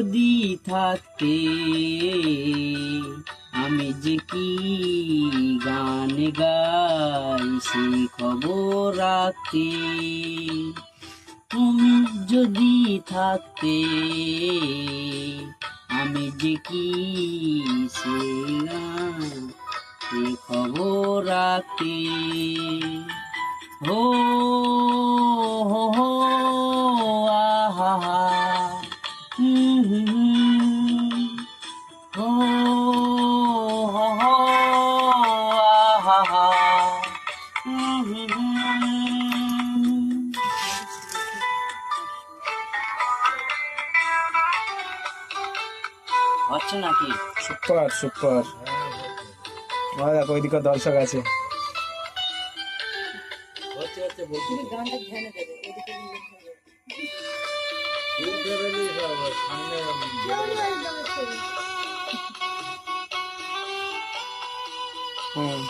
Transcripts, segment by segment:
যদি থাকতে, আমি যে কি গান গাই সে খবর রাখতে। তুমি যদি থাকতে, আমি যে কি সে গান খবর রাখতে। হো হচ্ছে নাকি? Super super. আমার দেখো ওইদিকে দর্শক আছে। হুম।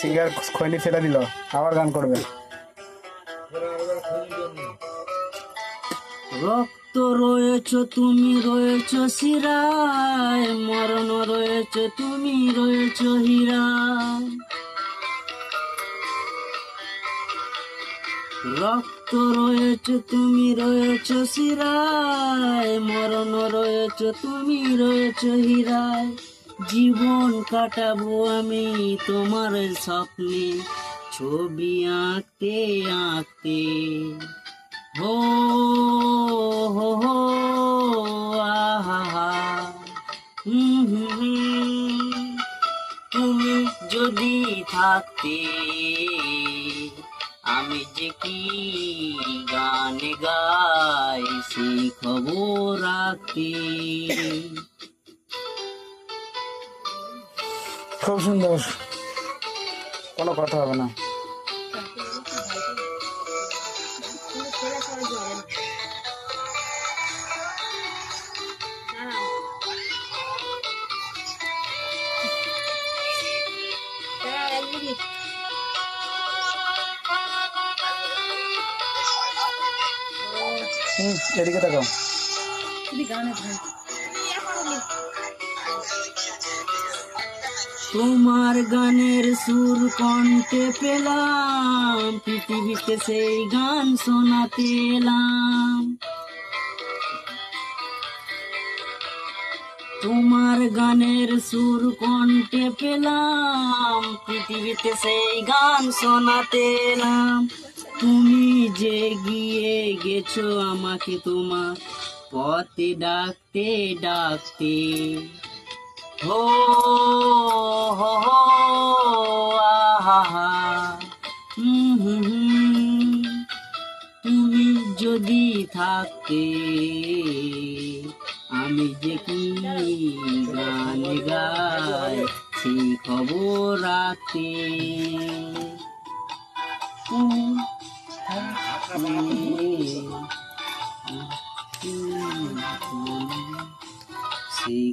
সিঙ্গার খৈনি ফেলে দিল, আবার গান করবে। রক্ত রয়েছ, তুমি রয়েছ শিরায়, মরণ রয়েছ, তুমি রয়েছ হীরা রক্ত রয়েছ, তুমি রয়েছ শিরায়, মরণ রয়েছ, তুমি রয়েছ হীরায়। জীবন কাটাবো আমি তোমার স্বপ্নে, ছবি আঁকতে আঁকতে। হো হো হো, আহা। তুমি যদি থাকতে, আমি যে কি গান গাই, সেই খবর রাখতে। খুব সুন্দর। কোনো কথা হবে না। এদিকে তাকাও তোমার গানের সুর কণ্ঠে পেলাম, পৃথিবীতে সেই গান শোনাতে এলাম। তোমার গানের সুর কণ্ঠে পেলাম, পৃথিবীতে সেই গান শোনাতে এলাম। তুমি যে গিয়ে গেছো আমাকে তোমার পথে ডাকতে ডাকতে। হো হো আহা। তুমি যদি থাকতে আমি যে কি গান গাই সেই খবর রাখতে সেই